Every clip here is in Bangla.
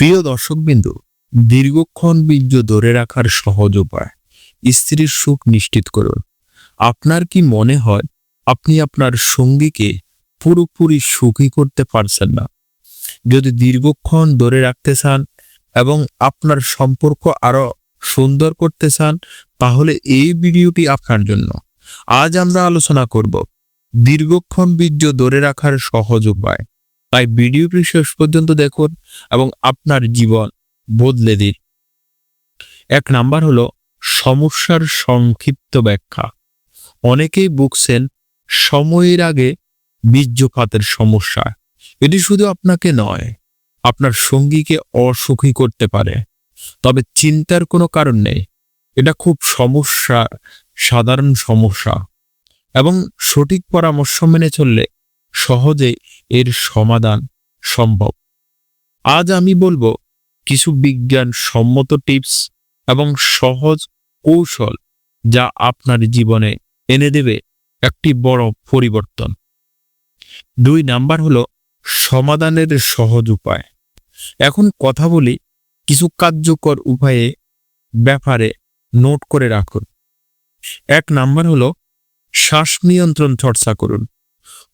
প্রিয় দর্শকবিন্দু, দীর্ঘক্ষণ বীর্য ধরে রাখার সহজ উপায়, স্ত্রীর সুখ নিশ্চিত করুন। আপনার কি মনে হয়, আপনি আপনার সঙ্গীকে পুরোপুরি সুখী করতে পারছেন না? যদি দীর্ঘক্ষণ ধরে রাখতে চান এবং আপনার সম্পর্ক আরও সুন্দর করতে চান, তাহলে এই ভিডিওটি আপনার জন্য। আজ আমরা আলোচনা করব দীর্ঘক্ষণ বীর্য ধরে রাখার সহজ উপায়। তাই ভিডিওটি শেষ পর্যন্ত দেখুন এবং আপনার জীবন বদলে দিন। এক নাম্বার হলো সমস্যার সংক্ষিপ্ত ব্যাখ্যা। অনেকেই বুকছেন সময়ের আগে বীর্যপাতের সমস্যা। এটি শুধু আপনাকে নয়, আপনার সঙ্গীকে অসুখী করতে পারে। তবে চিন্তার কোনো কারণ নেই। এটা খুব সমস্যা, সাধারণ সমস্যা। এবং সঠিক পরামর্শ মেনে চললে সহজে এর সমাধান সম্ভব। আজ আমি বলব, কিছু বিজ্ঞান সম্মত টিপস এবং সহজ কৌশল যা আপনার জীবনে এনে দেবে একটি বড় পরিবর্তন। দুই নাম্বার হলো সমাধানের সহজ উপায়। এখন কথা বলি কিছু কার্যকর উপায়ে ব্যাপারে নোট করে রাখুন। এক নাম্বার হলো শ্বাস নিয়ন্ত্রণ চর্চা করুন।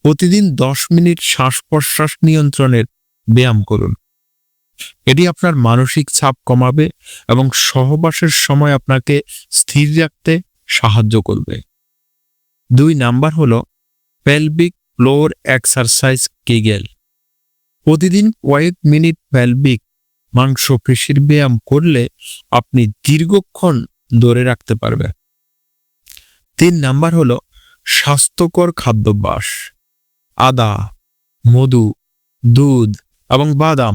প্রতিদিন দশ মিনিট শ্বাস প্রশ্বাস নিয়ন্ত্রণের ব্যায়াম করুন। এটি আপনার মানসিক চাপ কমাবে এবং সহবাসের সময় আপনাকে স্থির রাখতে সাহায্য করবে। দুই নাম্বার হলো পেলভিক ফ্লোর এক্সারসাইজ কেগেল প্রতিদিন কয়েক মিনিট পেলভিক মাংসপেশির ব্যায়াম করলে আপনি দীর্ঘক্ষণ ধরে রাখতে পারবেন। তিন নাম্বার হলো স্বাস্থ্যকর খাদ্যাভ্যাস। আদা, মধু, দুধ এবং বাদাম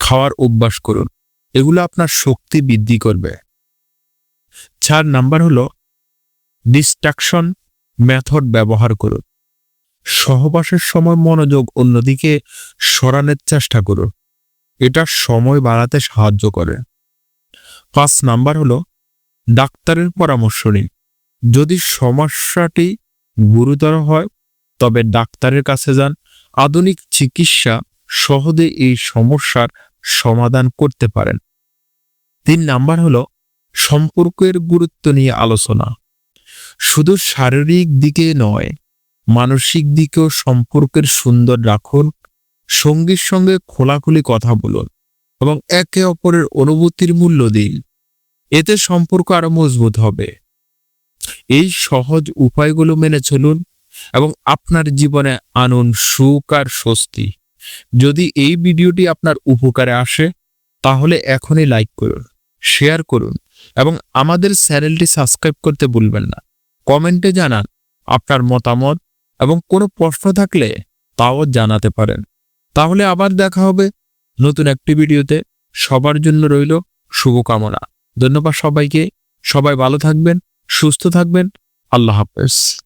খাওয়ার অভ্যাস করুন। এগুলো আপনার শক্তি বৃদ্ধি করবে। চার নাম্বার হলো ডিস্ট্রাকশন মেথড ব্যবহার করুন। সহবাসের সময় মনোযোগ অন্যদিকে সরানোর চেষ্টা করুন। এটা সময় বাড়াতে সাহায্য করে। পাঁচ নাম্বার হলো ডাক্তারের পরামর্শ নিন। যদি সমস্যাটি গুরুতর হয় তবে ডাক্তারের কাছে যান। আধুনিক চিকিৎসা সহজে এই সমস্যার সমাধান করতে পারেন। তিন নাম্বার হলো সম্পর্কের গুরুত্ব নিয়ে আলোচনা। শুধু শারীরিক দিকে নয়, মানসিক দিকেও সম্পর্কের সুন্দর রাখুন, সঙ্গীর সঙ্গে খোলাখুলি কথা বলুন এবং একে অপরের অনুভূতির মূল্য দিন। এতে সম্পর্ক আরও মজবুত হবে। এই সহজ উপায়গুলো মেনে চলুন এবং আপনার জীবনে আনুন সুখ আর স্বস্তি। যদি এই ভিডিওটি আপনার উপকারে আসে, তাহলে এখনই লাইক করুন, শেয়ার করুন এবং আমাদের চ্যানেলটি সাবস্ক্রাইব করতে ভুলবেন না। কমেন্টে জানান আপনার মতামত এবং কোনো প্রশ্ন থাকলে তাও জানাতে পারেন। তাহলে আবার দেখা হবে নতুন একটি ভিডিওতে। সবার জন্য রইল শুভকামনা। ধন্যবাদ সবাইকে। সবাই ভালো থাকবেন, সুস্থ থাকবেন। আল্লাহ হাফেজ।